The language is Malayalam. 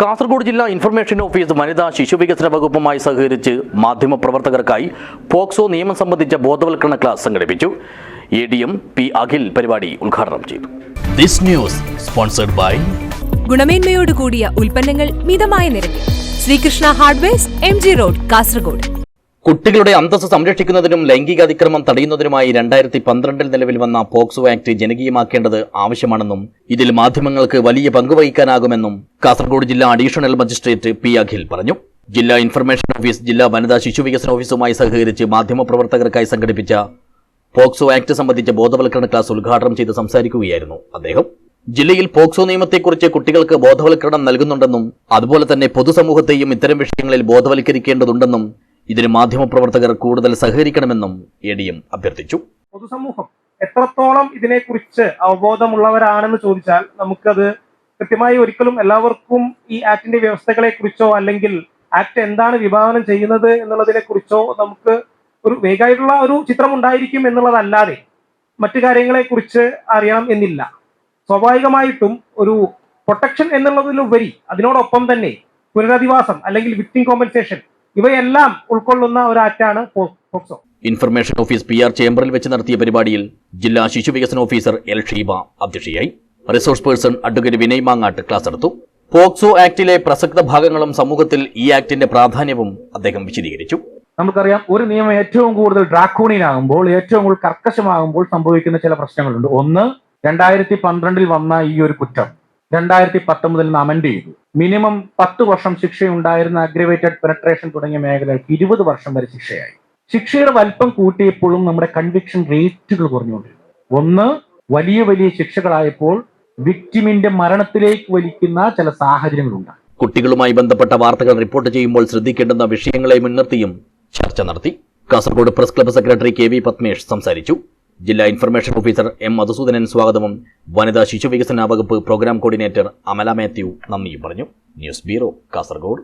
കാസർഗോഡ് ജില്ലാ ഇൻഫർമേഷൻ ഓഫീസ് വനിതാ ശിശുവികസന വകുപ്പുമായി സഹകരിച്ച് മാധ്യമപ്രവർത്തകർക്കായി പോക്സോ നിയമം സംബന്ധിച്ച ബോധവൽക്കരണ ക്ലാസ് സംഘടിപ്പിച്ചു. A D M P Akhil പരിപാടി ഉദ്ഘാടനം ചെയ്തു. ദിസ് ന്യൂസ് സ്പോൺസർഡ് ബൈ ഗുണമേന്മയോട് കൂടിയ ഉൽപ്പന്നങ്ങൾ മിതമായ നിരക്കിൽ. Sreekrishna hardware M G road Kasaragod. കുട്ടികളുടെ അന്തസ്സ് സംരക്ഷിക്കുന്നതിനും ലൈംഗിക അതിക്രമം തടയുന്നതിനുമായി രണ്ടായിരത്തി പന്ത്രണ്ടിൽ നിലവിൽ വന്ന പോക്സോ ആക്ട് ജനകീയമാക്കേണ്ടത് ആവശ്യമാണെന്നും ഇതിൽ മാധ്യമങ്ങൾക്ക് വലിയ പങ്കുവഹിക്കാനാകുമെന്നും കാസർഗോഡ് ജില്ലാ അഡീഷണൽ മജിസ്ട്രേറ്റ് പി അഖിൽ പറഞ്ഞു. ജില്ലാ ഇൻഫർമേഷൻ ഓഫീസ് ജില്ലാ വനിതാ ശിശുവികസന ഓഫീസുമായി സഹകരിച്ച് മാധ്യമപ്രവർത്തകർക്കായി സംഘടിപ്പിച്ച പോക്സോ ആക്ട് സംബന്ധിച്ച ബോധവൽക്കരണ ക്ലാസ് ഉദ്ഘാടനം ചെയ്ത് സംസാരിക്കുകയായിരുന്നു അദ്ദേഹം. ജില്ലയിൽ പോക്സോ നിയമത്തെക്കുറിച്ച് കുട്ടികൾക്ക് ബോധവൽക്കരണം നൽകുന്നുണ്ടെന്നും അതുപോലെ തന്നെ പൊതുസമൂഹത്തെയും ഇത്തരം വിഷയങ്ങളിൽ ബോധവൽക്കരിക്കേണ്ടതുണ്ടെന്നും ഇതിന് മാധ്യമപ്രവർത്തകർ കൂടുതൽ സഹകരിക്കണമെന്നും എ ഡി എം അഭ്യർത്ഥിച്ചു. പൊതുസമൂഹം എത്രത്തോളം ഇതിനെക്കുറിച്ച് അവബോധമുള്ളവരാണെന്ന് ചോദിച്ചാൽ നമുക്കത് കൃത്യമായി ഒരിക്കലും എല്ലാവർക്കും ഈ ആക്ടിന്റെ വ്യവസ്ഥകളെ കുറിച്ചോ അല്ലെങ്കിൽ ആക്ട് എന്താണ് വിഭാവനം ചെയ്യുന്നത് എന്നുള്ളതിനെ കുറിച്ചോ നമുക്ക് ഒരു വേഗമായിട്ടുള്ള ഒരു ചിത്രം ഉണ്ടായിരിക്കും എന്നുള്ളതല്ലാതെ മറ്റു കാര്യങ്ങളെ കുറിച്ച് അറിയണം എന്നില്ല. സ്വാഭാവികമായിട്ടും ഒരു പ്രൊട്ടക്ഷൻ എന്നുള്ളതിലുപരി അതിനോടൊപ്പം തന്നെ പുനരധിവാസം അല്ലെങ്കിൽ വിക്ടിം കോമ്പൻസേഷൻ ഇവയെല്ലാം ഉൾക്കൊള്ളുന്ന ഒരു ആക്റ്റാണ് POCSO information office P R ചേംബറിൽ വെച്ച് നടത്തിയ പരിപാടിയിൽ ജില്ലാ ശിശു വികസന ഓഫീസർ എൽ ഷീബ അധ്യക്ഷയായി. Resource person advocate Vinay Mangatt class എടുത്തു പോക്സോ ആക്ടിലെ പ്രസക്ത ഭാഗങ്ങളും സമൂഹത്തിൽ ഈ ആക്ടിന്റെ പ്രാധാന്യവും അദ്ദേഹം വിശദീകരിച്ചു. നമുക്കറിയാം ഒരു നിയമം ഏറ്റവും കൂടുതൽ ഡ്രാക്കോണിൻ ആകുമ്പോൾ ഏറ്റവും കൂടുതൽ കർക്കശമാകുമ്പോൾ സംഭവിക്കുന്ന ചില പ്രശ്നങ്ങളുണ്ട്. ഒന്ന് രണ്ടായിരത്തി പന്ത്രണ്ടിൽ വന്ന ഈ ഒരു കുറ്റം. രണ്ടായിരത്തി പത്തൊമ്പതിൽ അമെൻഡ് ചെയ്തു. മിനിമം പത്ത് വർഷം ശിക്ഷയുണ്ടായിരുന്ന അഗ്രവേറ്റഡ് പെനട്രേഷൻ തുടങ്ങിയ മേഖലകൾക്ക് ഇരുപത് വർഷം വരെ ശിക്ഷയായി. ശിക്ഷയുടെ വലിപ്പം കൂട്ടിയപ്പോഴും നമ്മുടെ കൺവിക്ഷൻ റേറ്റുകൾ കുറഞ്ഞുകൊണ്ടിരുന്നു. ഒന്ന് വലിയ വലിയ ശിക്ഷകളായപ്പോൾ വിക്ടിമിന്റെ മരണത്തിലേക്ക് വലിക്കുന്ന ചില സാഹചര്യങ്ങളുണ്ടായി കുട്ടികളുമായി ബന്ധപ്പെട്ട വാർത്തകൾ റിപ്പോർട്ട് ചെയ്യുമ്പോൾ ശ്രദ്ധിക്കേണ്ടുന്ന വിഷയങ്ങളെ മുൻനിർത്തിയും ചർച്ച നടത്തി. Kasaragod press club secretary K V Padmesh സംസാരിച്ചു. ജില്ലാ ഇൻഫർമേഷൻ ഓഫീസർ എം മധുസൂദനൻ സ്വാഗതവും വനിതാ ശിശുവികസന വകുപ്പ് പ്രോഗ്രാം കോർഡിനേറ്റർ അമല മാത്യു നന്ദിയും പറഞ്ഞു. News bureau Kasaragod.